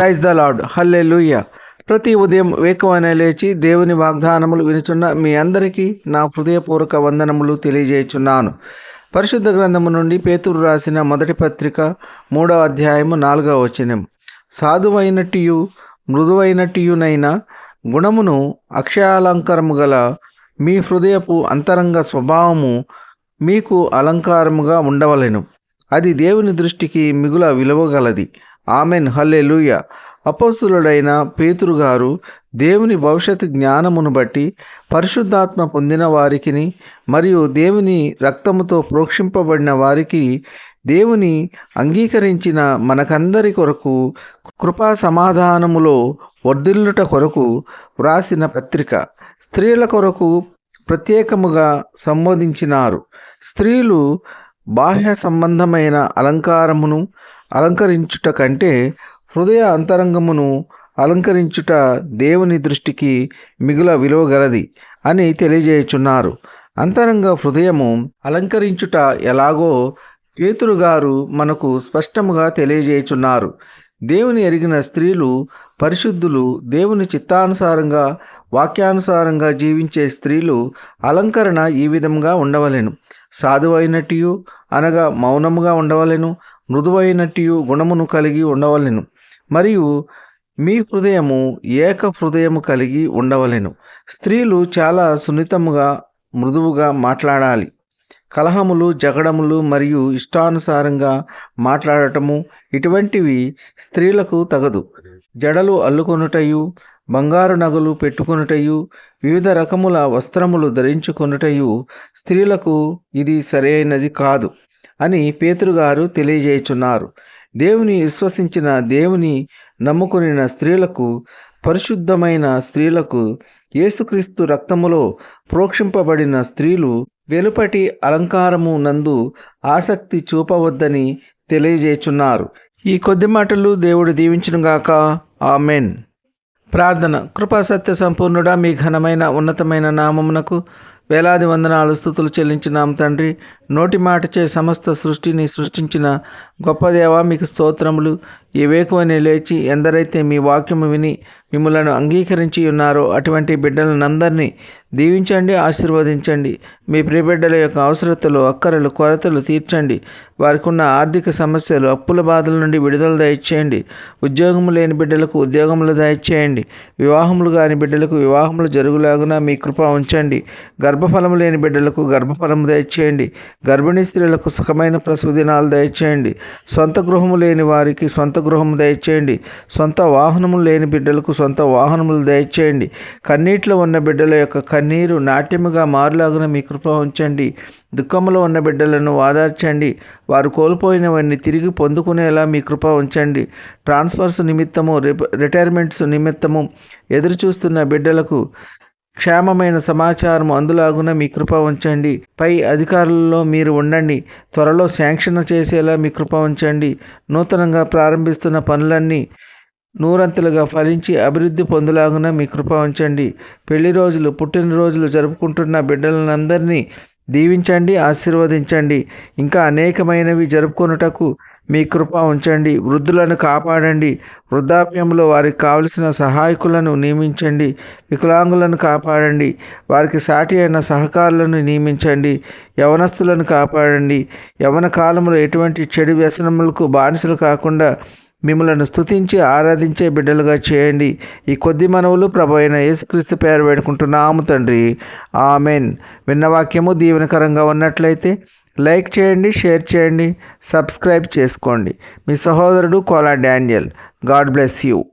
Praise the lord హల్లే ప్రతి ఉదయం వేకువనే లేచి దేవుని వాగ్దానములు వినుచున్న మీ అందరికీ నా హృదయపూర్వక వందనములు తెలియజేయుచున్నాను. పరిశుద్ధ గ్రంథము నుండి పేతురు రాసిన మొదటి పత్రిక మూడవ అధ్యాయము నాలుగవ వచనం. సాధువైనట్టియు మృదువైనట్టియునైన గుణమును అక్షయాలంకారము గల మీ హృదయపు అంతరంగ స్వభావము మీకు అలంకారముగా ఉండవలెను. అది దేవుని దృష్టికి మిగుల విలువగలది. ఆమెన్ హల్లే లూయ అపోస్తులుడైన పేతురు గారు దేవుని భవిష్యత్ జ్ఞానమును బట్టి పరిశుద్ధాత్మ పొందిన వారికిని మరియు దేవుని రక్తముతో ప్రోక్షింపబడిన వారికి దేవుని అంగీకరించిన మనకందరి కొరకు కృపా సమాధానములో వర్ధిల్లుట కొరకు వ్రాసిన పత్రిక. స్త్రీల కొరకు ప్రత్యేకముగా సంబోధించినారు. స్త్రీలు బాహ్య సంబంధమైన అలంకారమును అలంకరించుట కంటే హృదయ అంతరంగమును అలంకరించుట దేవుని దృష్టికి మిగుల విలువగలది అని తెలియజేయుచున్నారు. అంతరంగ హృదయము అలంకరించుట ఎలాగో పేతురు గారు మనకు స్పష్టముగా తెలియజేయుచున్నారు. దేవుని ఎరిగిన స్త్రీలు పరిశుద్ధులు దేవుని చిత్తానుసారంగా వాక్యానుసారంగా జీవించే స్త్రీలు అలంకరణ ఈ విధంగా ఉండవలెను. సాధువైనట్టు అనగా మౌనముగా ఉండవలెను. మృదువైనట్టు గుణమును కలిగి ఉండవలెను. మరియు మీ హృదయము ఏక హృదయము కలిగి ఉండవలెను. స్త్రీలు చాలా సున్నితముగా మృదువుగా మాట్లాడాలి. కలహములు జగడములు మరియు ఇష్టానుసారంగా మాట్లాడటము ఇటువంటివి స్త్రీలకు తగదు. జడలు అల్లుకొనుటయు బంగారు నగలు పెట్టుకొనుటయు వివిధ రకముల వస్త్రములు ధరించుకొనుటయు స్త్రీలకు ఇది సరైనది కాదు. అని పేతురుగారు తెలియజేయుచున్నారు. దేవుని విశ్వసించిన దేవుని నమ్ముకునిన స్త్రీలకు పరిశుద్ధమైన స్త్రీలకు యేసుక్రీస్తు రక్తములో ప్రోక్షింపబడిన స్త్రీలు వెలుపటి అలంకారము నందు ఆసక్తి చూపవద్దని తెలియజేయుచున్నారు. ఈ కొద్ది మాటలు దేవుడు దీవించునుగాక ఆమెన్. ప్రార్థన. కృపా సత్య సంపూర్ణుడా మీ ఘనమైన ఉన్నతమైన నామమునకు వేలాది వందనాలు స్థుతులు చెల్లించినాం తండ్రి. నోటి మాటచే సమస్త సృష్టిని సృష్టించిన గొప్ప దేవ మీకు స్తోత్రములు. ఈ వేకువని లేచి ఎందరైతే మీ వాక్యము విని మిమ్మలను అంగీకరించి ఉన్నారో అటువంటి బిడ్డలనందరినీ దీవించండి ఆశీర్వదించండి. మీ ప్రియబిడ్డల యొక్క అవసరతలు అక్కరలు కొరతలు తీర్చండి. వారికి ఉన్న ఆర్థిక సమస్యలు అప్పుల బాధల నుండి విడుదల దయచేయండి. ఉద్యోగము లేని బిడ్డలకు ఉద్యోగములు దయచేయండి. వివాహములు కాని బిడ్డలకు వివాహములు జరుగులాగున మీ కృప ఉంచండి. గర్భఫలము లేని బిడ్డలకు గర్భఫలము దయచేయండి. గర్భిణీ స్త్రీలకు సుఖమైన ప్రసవ దినాలు దయచేయండి. సొంత గృహము లేని వారికి సొంత గృహము దయచేయండి. సొంత వాహనము లేని బిడ్డలకు సొంత వాహనములు దయచేయండి. కన్నీటిలో ఉన్న బిడ్డల యొక్క కన్నీరు నాట్యముగా మారులాగున మీ కృప ఉంచండి. దుఃఖంలో ఉన్న బిడ్డలను వాదార్చండి. వారు కోల్పోయినవన్నీ తిరిగి పొందుకునేలా మీ కృప ఉంచండి. ట్రాన్స్ఫర్స్ నిమిత్తము రిటైర్మెంట్స్ నిమిత్తము ఎదురు చూస్తున్న బిడ్డలకు క్షేమమైన సమాచారం అందులాగున మీ కృప ఉంచండి. పై అధికారులలో మీరు ఉండండి. త్వరలో శాంక్షన్ చేసేలా మీ కృప ఉంచండి. నూతనంగా ప్రారంభిస్తున్న పనులన్నీ నూరంతలుగా ఫలించి అభివృద్ధి పొందులాగున మీ కృప ఉంచండి. పెళ్ళి రోజులు పుట్టినరోజులు జరుపుకుంటున్న బిడ్డలందరినీ దీవించండి ఆశీర్వదించండి. ఇంకా అనేకమైనవి జరుపుకొనుటకు మీ కృప ఉంచండి. వృద్ధులను కాపాడండి. వృద్ధాప్యంలో వారికి కావలసిన సహాయకులను నియమించండి. వికలాంగులను కాపాడండి. వారికి సాటి అయిన సహకారులను నియమించండి. యవనస్తులను కాపాడండి. యవన కాలంలో ఎటువంటి చెడు వ్యసనములకు బానిసలు కాకుండా మిమ్మలను స్తుతించి ఆరాధించే బిడ్డలుగా చేయండి. ఈ కొద్ది మనవులు ప్రభు అయిన యేసుక్రీస్తు పేరు వేడుకుంటున్నాము తండ్రి. ఆమెన్. విన్న వాక్యము దీవెనకరంగా ఉన్నట్లయితే లైక్ చేయండి షేర్ చేయండి సబ్స్క్రైబ్ చేసుకోండి. మీ సహోదరుడు Kola Daniel. God bless you.